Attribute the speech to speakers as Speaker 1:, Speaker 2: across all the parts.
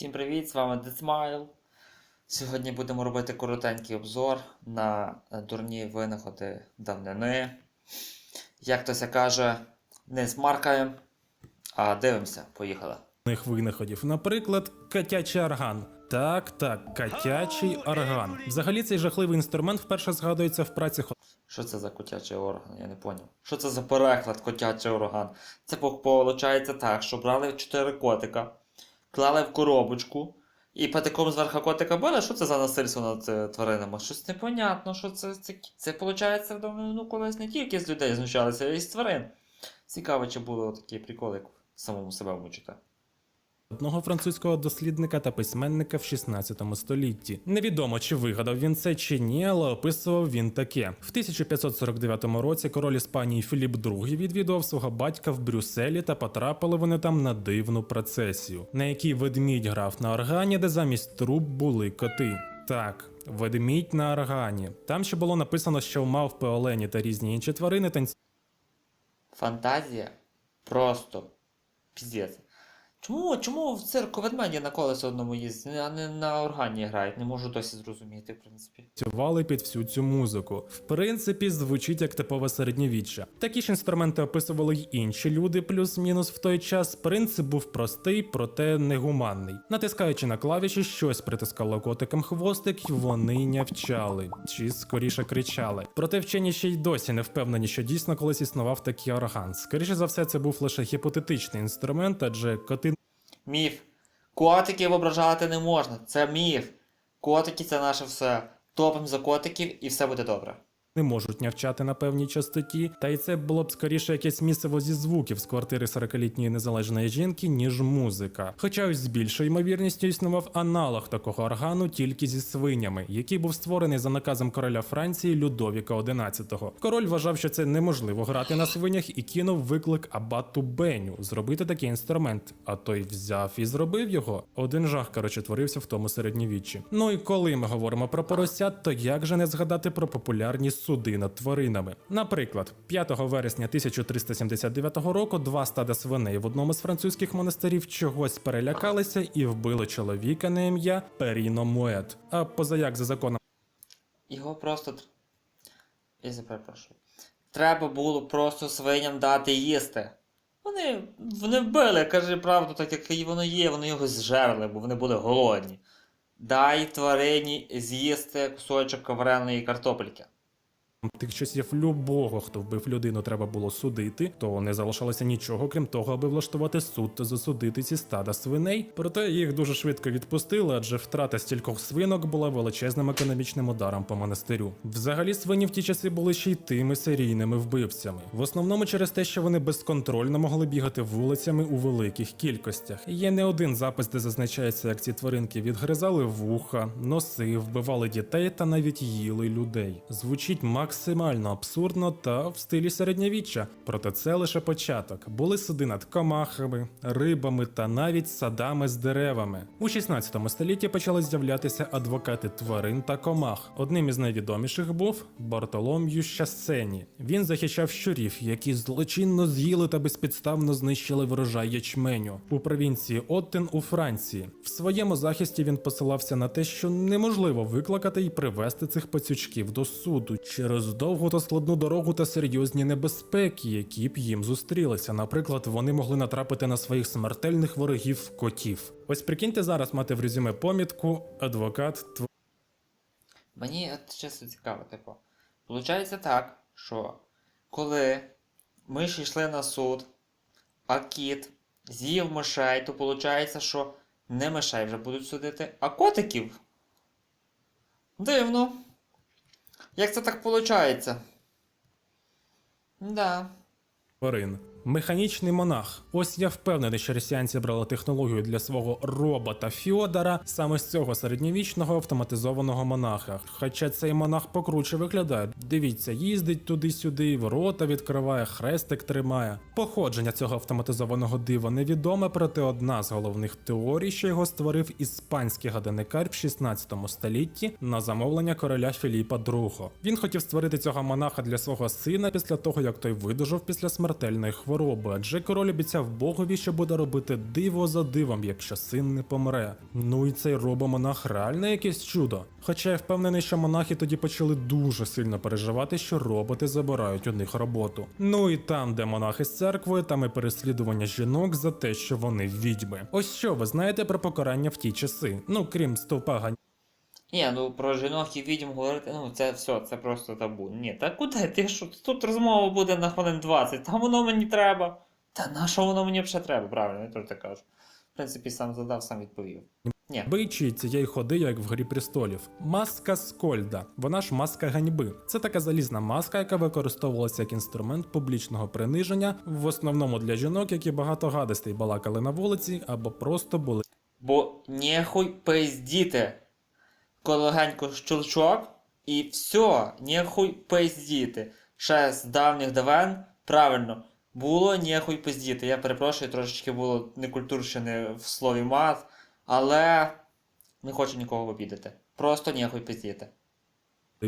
Speaker 1: Всім привіт, з вами Децмайл. Сьогодні будемо робити коротенький обзор на е, дурні винаходи давнини. Як то ся каже, не смаркаємо, а дивимося. Поїхали.
Speaker 2: них винаходів, наприклад, катячий орган. Так, так, катячий орган. Взагалі цей жахливий інструмент вперше згадується в праці
Speaker 1: Що це за котячий орган? Я не поняв. Що це за переклад котячий орган? Це виходить так, що брали 4 котика, клали в коробочку. І патиком зверху котика били, що це за насильство над е, тваринами? Щось непонятно, що це це, це виходить, ну, колись не тільки з людей знущалися, а й з тварин. Цікаво, чи були такі приколи, як самому себе мучити.
Speaker 2: Одного французького дослідника та письменника в 16 столітті. Невідомо, чи вигадав він це чи ні, але описував він таке: в 1549 році король Іспанії Філіп II відвідував свого батька в Брюсселі та потрапили вони там на дивну процесію, на якій ведмідь грав на органі, де замість труб були коти. Так, ведмідь на органі. Там ще було написано, що мавпи, олені та різні інші тварини танцюють.
Speaker 1: Фантазія просто піздець. Чому, чому в цирку ведмеді на колесі одному їздять, а не на органі грають? Не можу досі зрозуміти, в принципі.
Speaker 2: Танцювали під всю цю музику. В принципі, звучить як типове середньовіччя. Такі ж інструменти описували й інші люди, плюс-мінус в той час. Принцип був простий, проте негуманний. Натискаючи на клавіші, щось притискало котикам хвостик, і вони нявчали, чи скоріше кричали. Проте вчені ще й досі не впевнені, що дійсно колись існував такий орган. Скоріше за все, це був лише гіпотетичний інструмент, адже коти
Speaker 1: Міф. Котиків ображати не можна. Це міф. Котики це наше все. Топимо за котиків і все буде добре.
Speaker 2: Не можуть нявчати на певній частоті, та й це було б скоріше якесь місиво зі звуків з квартири 40-літньої незалежної жінки, ніж музика. Хоча ось з більшою ймовірністю існував аналог такого органу тільки зі свинями, який був створений за наказом короля Франції Людовіка XI. Король вважав, що це неможливо грати на свинях і кинув виклик абату Беню зробити такий інструмент. А той взяв і зробив його. Один жах, коротше, творився в тому середньовіччі. Ну і коли ми говоримо про поросят, то як же не згадати про популярні суди над тваринами? Наприклад, 5 вересня 1379 року два стада свиней в одному з французьких монастирів чогось перелякалися і вбили чоловіка на ім'я Періно Мует. А позаяк за законом.
Speaker 1: Його просто. Я перепрошую. Треба було просто свиням дати їсти. Вони, вони вбили, кажи правду, так як і воно є, вони його зжерли, бо вони були голодні. Дай тварині з'їсти кусочок вареної картопельки.
Speaker 2: Тих часів любого, хто вбив людину, треба було судити, то не залишалося нічого, крім того, аби влаштувати суд та засудити ці стада свиней. Проте їх дуже швидко відпустили, адже втрата стількох свинок була величезним економічним ударом по монастирю. Взагалі, свині в ті часи були ще й тими серійними вбивцями, в основному через те, що вони безконтрольно могли бігати вулицями у великих кількостях. Є не один запис, де зазначається, як ці тваринки відгризали вуха, носи, вбивали дітей та навіть їли людей. Звучить максимально абсурдно та в стилі середньовіччя. Проте це лише початок. Були суди над комахами, рибами та навіть садами з деревами. У 16 столітті почали з'являтися адвокати тварин та комах. Одним із найвідоміших був Бартолом'ю Щасені. Він захищав щурів, які злочинно з'їли та безпідставно знищили врожай ячменю у провінції Оттен у Франції. В своєму захисті він посилався на те, що неможливо викликати і привести цих пацючків до суду через довгу та складну дорогу та серйозні небезпеки, які б їм зустрілися. Наприклад, вони могли натрапити на своїх смертельних ворогів котів. Ось прикиньте зараз мати в резюме помітку адвокат
Speaker 1: Мені чесно цікаво, типу. Получається так, що коли миші йшли на суд, а кіт з'їв мишей, то виходить, що не мишей вже будуть судити, а котиків. Дивно. Як це так виходить? Да.
Speaker 2: тварин. Механічний монах. Ось я впевнений, що росіянці брали технологію для свого робота Фьодора саме з цього середньовічного автоматизованого монаха. Хоча цей монах покруче виглядає. Дивіться, їздить туди-сюди, ворота відкриває, хрестик тримає. Походження цього автоматизованого дива невідоме, проте одна з головних теорій, що його створив іспанський годинникар в 16 столітті на замовлення короля Філіпа II. Він хотів створити цього монаха для свого сина після того, як той видужав після смертельної хвороби. Хвороби, адже король обіцяв богові, що буде робити диво за дивом, якщо син не помре. Ну і цей робомонах реально якесь чудо. Хоча я впевнений, що монахи тоді почали дуже сильно переживати, що роботи забирають у них роботу. Ну і там, де монахи з церквою, там і переслідування жінок за те, що вони відьми. Ось що ви знаєте про покарання в ті часи? Ну крім стовпа гань.
Speaker 1: Ні, ну про жінок і відьм говорити, ну це все, це просто табу. Ні, та куди ти що? Тут розмова буде на хвилин 20, там воно мені треба. Та на що воно мені вже треба, правильно, я теж так кажу. В принципі, сам задав, сам відповів. Ні.
Speaker 2: Бичі цієї ходи, як в грі престолів. Маска Скольда, вона ж маска ганьби. Це така залізна маска, яка використовувалася як інструмент публічного приниження, в основному для жінок, які багато гадостей балакали на вулиці або просто були
Speaker 1: Бо нехуй пиздіти. Колегенько щелчок і все, ніхуй пиздіти. Ще з давніх давен, правильно, було ніхуй пиздіти. Я перепрошую, трошечки було некультурщини в слові мат, але не хочу нікого обідати. Просто ніхуй пиздіти.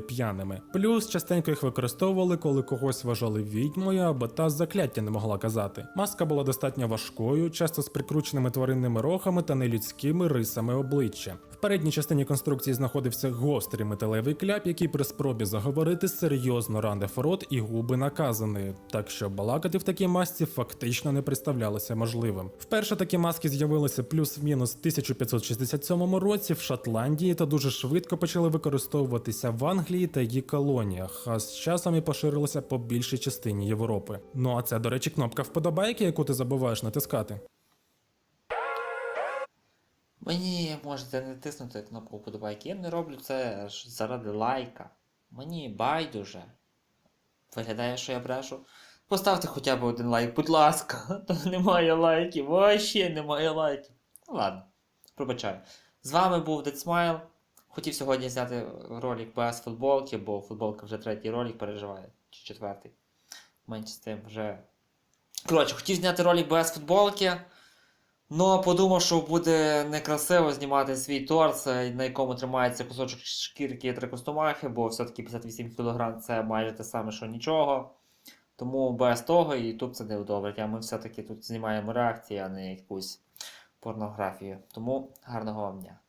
Speaker 2: П'яними. Плюс частенько їх використовували, коли когось вважали відьмою, або та закляття не могла казати. Маска була достатньо важкою, часто з прикрученими тваринними рохами та нелюдськими рисами обличчя. В передній частині конструкції знаходився гострий металевий кляп, який при спробі заговорити серйозно ранив рот і губи наказаної, так що балакати в такій масці фактично не представлялося можливим. Вперше такі маски з'явилися плюс-мінус в 1567 році в Шотландії та дуже швидко почали використовуватися в Англії та її колоніях, а з часом і поширилися по більшій частині Європи. Ну а це, до речі, кнопка вподобайки, яку ти забуваєш натискати.
Speaker 1: Мені можете не тиснути кнопку вподобайки. Я не роблю це заради лайка. Мені байдуже. Виглядає, що я брешу. Поставте хоча б один лайк, будь ласка. Та немає лайків, вообще немає лайків. Ну ладно, пробачаю. З вами був Дедсмайл. Хотів сьогодні зняти ролик без футболки, бо футболка вже третій ролик переживає, чи четвертий. Менше з тим вже. Коротше, хотів зняти ролик без футболки. Ну, подумав, що буде некрасиво знімати свій торс, на якому тримається кусочок шкірки і три костомахи, бо все-таки 58 кг це майже те саме, що нічого. Тому без того і YouTube це не одобрить. А ми все-таки тут знімаємо реакції, а не якусь порнографію. Тому гарного вам дня.